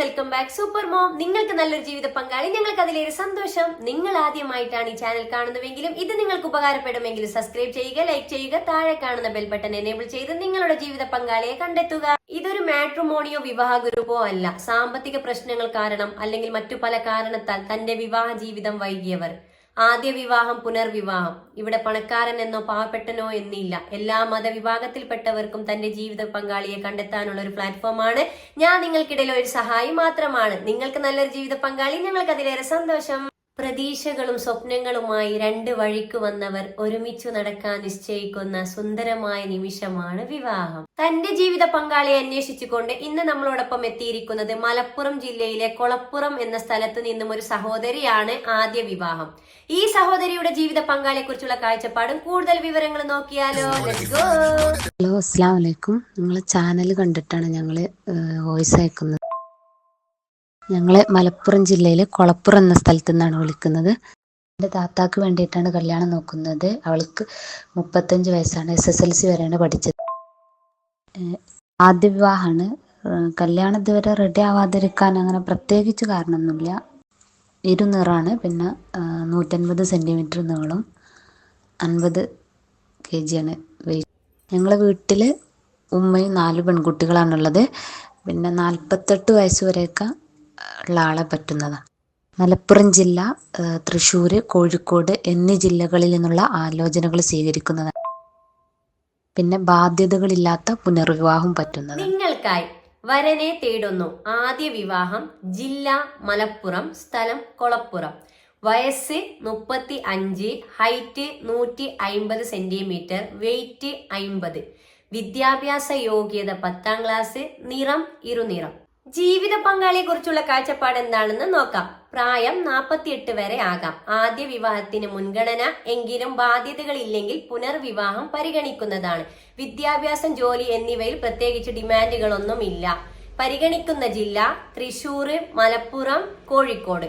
Welcome back super mom നിങ്ങൾക്ക് നല്ലൊരു ജീവിത പങ്കാളി. ഞങ്ങൾക്ക് അതിലേറെ സന്തോഷം. നിങ്ങൾ ആദ്യമായിട്ടാണ് ഈ ചാനൽ കാണുന്നതെങ്കിലും ഇത് നിങ്ങൾക്ക് ഉപകാരപ്പെടുമെങ്കിൽ സബ്സ്ക്രൈബ് ചെയ്യുക ലൈക്ക് ചെയ്യുക താഴെ കാണുന്ന ബെൽ ബട്ടൺ എനേബിൾ ചെയ്ത് നിങ്ങളുടെ ജീവിത പങ്കാളിയെ കണ്ടെത്തുക. ഇതൊരു മാട്രിമോണിയോ വിവാഹ ഗ്രൂപ്പോ അല്ല. സാമ്പത്തിക പ്രശ്നങ്ങൾ കാരണം അല്ലെങ്കിൽ മറ്റു പല കാരണത്താൽ തന്റെ വിവാഹ ജീവിതം വൈകിയവർ. ആദ്യ വിവാഹം പുനർവിവാഹം. ഇവിടെ പണക്കാരൻ എന്നോ പാവപ്പെട്ടനോ എന്നില്ല. എല്ലാ മതവിഭാഗത്തിൽപ്പെട്ടവർക്കും തന്റെ ജീവിത പങ്കാളിയെ കണ്ടെത്താനുള്ള ഒരു പ്ലാറ്റ്ഫോമാണ്. ഞാൻ നിങ്ങൾക്കിടയിൽ ഒരു സഹായി മാത്രമാണ്. നിങ്ങൾക്ക് നല്ലൊരു ജീവിത പങ്കാളി. ഞങ്ങൾക്ക് അതിലേറെ സന്തോഷം. പ്രതീക്ഷകളും സ്വപ്നങ്ങളുമായി രണ്ട് വഴിക്ക് വന്നവർ ഒരുമിച്ചു നടക്കാൻ നിശ്ചയിക്കുന്ന സുന്ദരമായ നിമിഷമാണ് വിവാഹം. തന്റെ ജീവിത പങ്കാളിയെ അന്വേഷിച്ചുകൊണ്ട് ഇന്ന് നമ്മളോടൊപ്പം എത്തിയിരിക്കുന്നത് മലപ്പുറം ജില്ലയിലെ കൊളപ്പുറം എന്ന സ്ഥലത്ത് നിന്നും ഒരു സഹോദരിയാണ് ആദ്യ വിവാഹം. ഈ സഹോദരിയുടെ ജീവിത പങ്കാളിയെ കുറിച്ചുള്ള കാഴ്ചപ്പാടും കൂടുതൽ വിവരങ്ങൾ നോക്കിയാലോ. ഹലോ അസ്സാം വലൈക്കും നിങ്ങൾ ചാനൽ കണ്ടിട്ടാണ് ഞങ്ങൾ വോയിസ് അയക്കുന്നത്. ഞങ്ങൾ മലപ്പുറം ജില്ലയിലെ കൊളപ്പുറം എന്ന സ്ഥലത്തു നിന്നാണ് വിളിക്കുന്നത്. എന്റെ താത്താക്ക് വേണ്ടിയിട്ടാണ് കല്യാണം നോക്കുന്നത്. അവൾക്ക് മുപ്പത്തഞ്ച് വയസ്സാണ്. എസ് എസ് എൽ സി വരെയാണ് പഠിച്ചത്. ആദ്യ വിവാഹമാണ്. കല്യാണം ഇതുവരെ റെഡി ആവാതിരിക്കാൻ അങ്ങനെ പ്രത്യേകിച്ച് കാരണമൊന്നുമില്ല. ഇരുനിറാണ് പിന്നെ നൂറ്റൻപത് സെന്റിമീറ്റർ നീളം. അൻപത് കെ ജിയാണ് വെയിറ്റ് ഞങ്ങളെ വീട്ടിൽ ഉമ്മയും നാല് പെൺകുട്ടികളാണുള്ളത് പിന്നെ നാൽപ്പത്തെട്ട് വയസ്സ് വരെയൊക്കെ ഉള്ള ആളെ പറ്റുന്നതാണ് മലപ്പുറം ജില്ല തൃശ്ശൂർ കോഴിക്കോട് എന്നീ ജില്ലകളിൽ നിന്നുള്ള ആലോചനകൾ സ്വീകരിക്കുന്നതാണ്. പിന്നെ ബാധ്യതകളില്ലാത്ത പുനർവിവാഹം പറ്റുന്നത്. നിങ്ങൾക്കായി വരനെ തേടുന്നു ആദ്യ വിവാഹം ജില്ല മലപ്പുറം സ്ഥലം കൊളപ്പുറം. വയസ്സ് മുപ്പത്തി അഞ്ച് ഹൈറ്റ് നൂറ്റി അയിമ്പത് സെന്റിമീറ്റർ വെയിറ്റ് അയിമ്പത് വിദ്യാഭ്യാസ യോഗ്യത പത്താം ക്ലാസ് നിറം ഇരുനിറം. ജീവിത പങ്കാളിയെ കുറിച്ചുള്ള കാഴ്ചപ്പാട് എന്താണെന്ന് നോക്കാം. പ്രായം നാൽപ്പത്തിയെട്ട് വരെ ആകാം. ആദ്യ വിവാഹത്തിന് മുൻഗണന എങ്കിലും ബാധ്യതകളില്ലെങ്കിൽ പുനർവിവാഹം പരിഗണിക്കുന്നതാണ്. വിദ്യാഭ്യാസം ജോലി എന്നിവയിൽ പ്രത്യേകിച്ച് ഡിമാൻഡുകളൊന്നും ഇല്ല പരിഗണിക്കുന്ന ജില്ല തൃശൂർ മലപ്പുറം കോഴിക്കോട്.